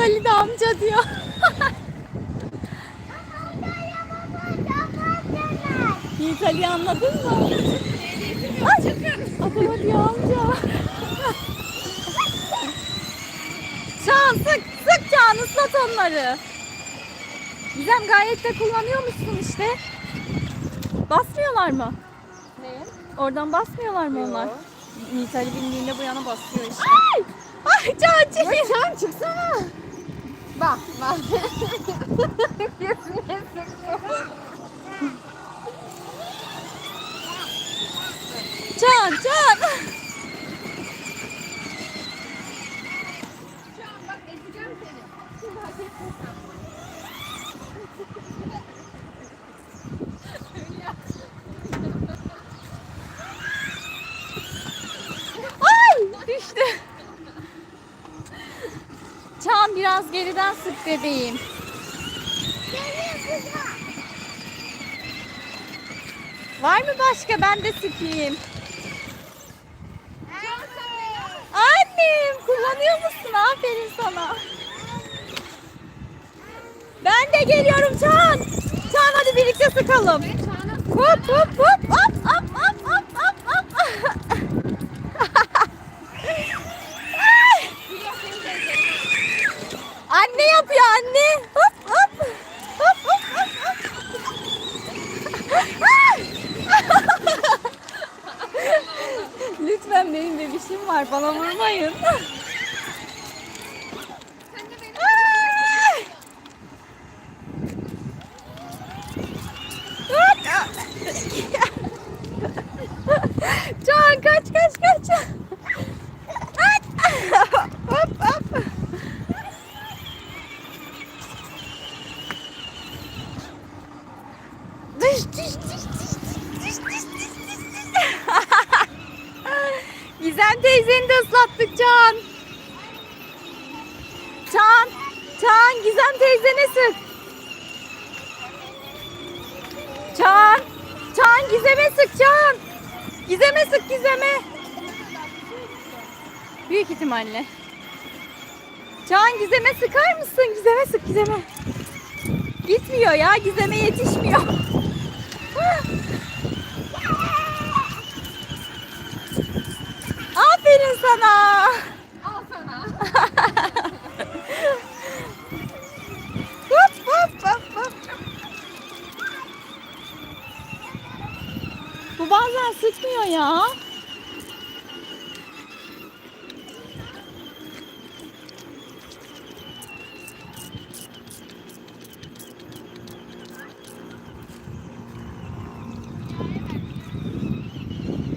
Ali de amca diyor. Yiğit Ali anladın mı? Ay, adama diyor amca. Çağan sık sık Çağan ıslat onları. Gizem gayet de kullanıyormuşsun işte. Basmıyorlar mı? Ne? Oradan basmıyorlar mı onlar? Yo. Yiğit Ali bindiğinde bu yana basıyor işte. Ay! Ay Çağan çekil. Sen çıksana. বাহ বাহ। চল চল। Biraz geriden sık bebeğim. Var mı başka? Ben de sıkayım. Annem kullanıyor musun? Aferin sana. Ben de geliyorum Çağan. Çağan hadi birlikte sıkalım. Hop hop hop hop hop hop hop. Ay! Anne yapıyor anne. Hop hop. Hop hop hop hop. Lütfen benim bebişim var bana vurmayın. Ay! Can kaç kaç kaç. Gizem teyzene sık. Can. Can Gizem'e sık Can. Gizem'e sık Gizem'e. Büyük ihtimalle. Can Gizem'e sıkar mısın? Gizem'e sık Gizem'e. Gitmiyor ya Gizem'e yetişmiyor. Aferin sana. Al sana. Hop hop hop hop. Bu bazen sıkmıyor ya.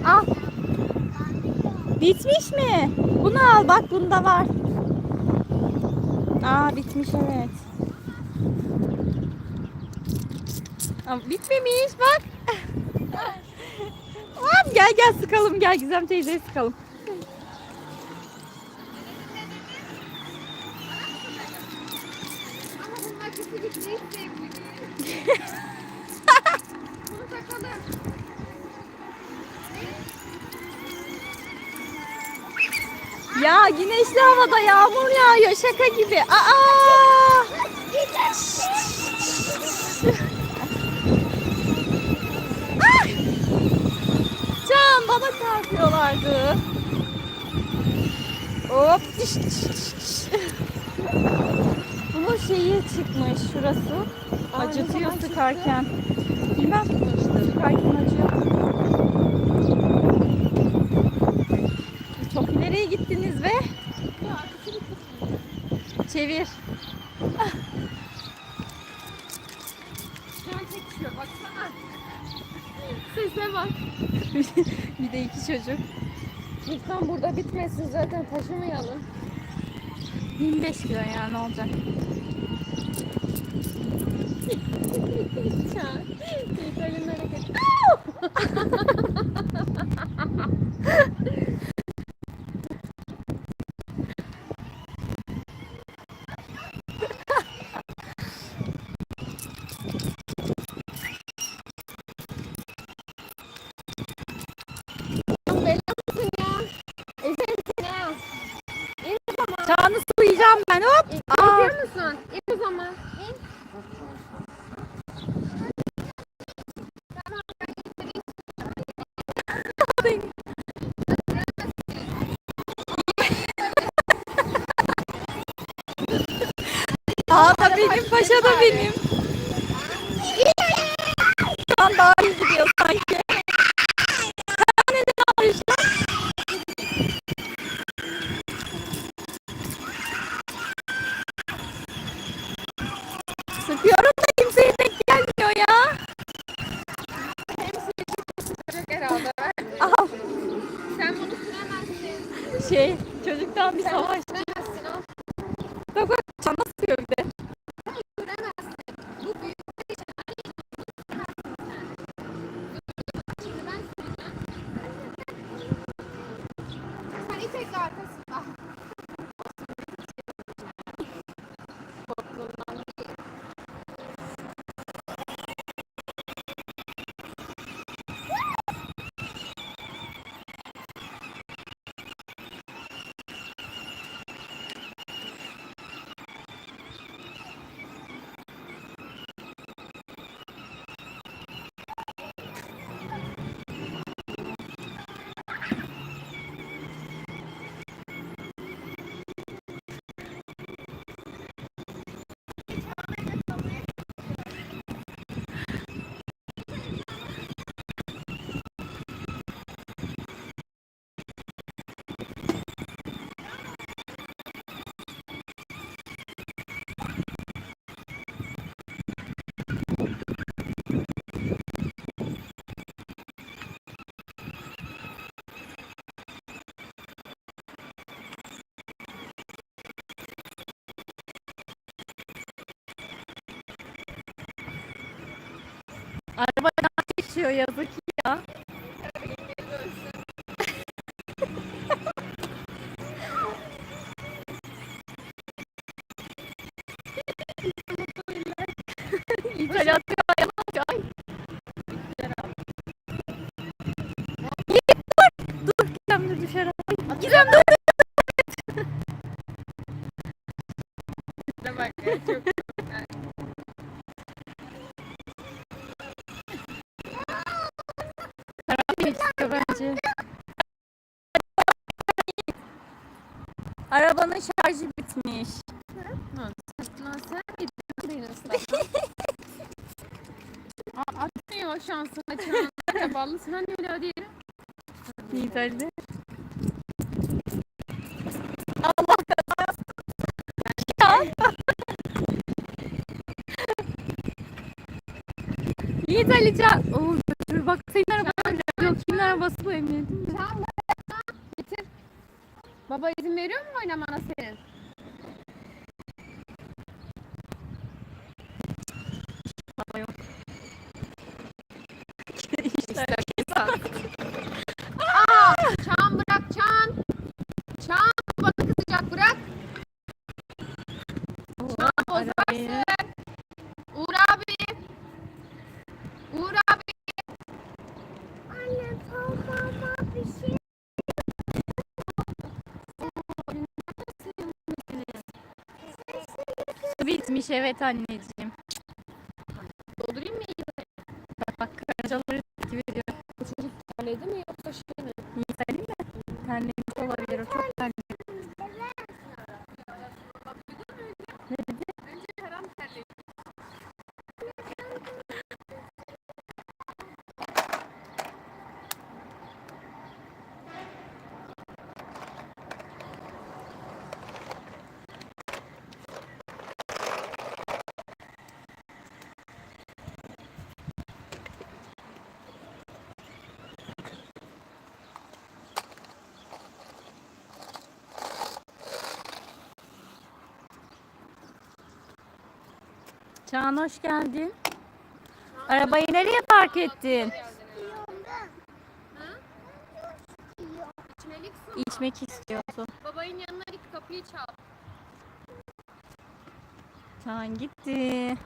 Al. Bitmiş mi? Bunu al bak bunda var. Aa bitmiş evet. Ama bitmemiş bak. Hop, gel gel sıkalım gel Gizem teyzeye sıkalım. Ya güneşli havada yağmur yağıyor şaka gibi. Aa! Ah! Can bana çarpıyorlardı. Hop. Bunun şeyi çıkmış şurası. Acıtıyor sıkarken. Bilmem. Sıkarken acıyor. İleriye gittiniz gitti. çevir. Can çekişiyor baksana. Sese bak. bir de iki çocuk. Lütfen burada bitmesin zaten taşımayalım. 25 kilo ya ne olacak? Can. Teyzenin hareketi. zaman. İn o zaman. Aa da benim, paşa da benim. Çocuktan bir savaş. O. Bak bak Atmıyor şansına çağına ballı. Sen öyle hadi yere. Nidel'de. Allah kadar. Ya. Yiğit Ali Can. Oo, götür bak senin araban yok. Kimin arabası bu Emin? Baba. Bitir. Baba izin veriyor mu oynamana senin? Ama yok. İster Aa, Çağan bırak Çağan. Çağan bana kızacak bırak. Çağan bozarsın. Uğur abi. Uğur abi. Anne babama bir şey Su bitmiş evet anneciğim. Doldurayım mı? Bak bak karıncaları takip ediyor. Çocuk terledi mi? Yiğit Ali mi? Terlemiş olabilir o çok terlemiş. Ne dedi? Önce Karan terledi. Çağan hoş geldin. Arabayı nereye park ettin? İçmek istiyorsun. Babayın yanına git kapıyı çal. Çağan gitti.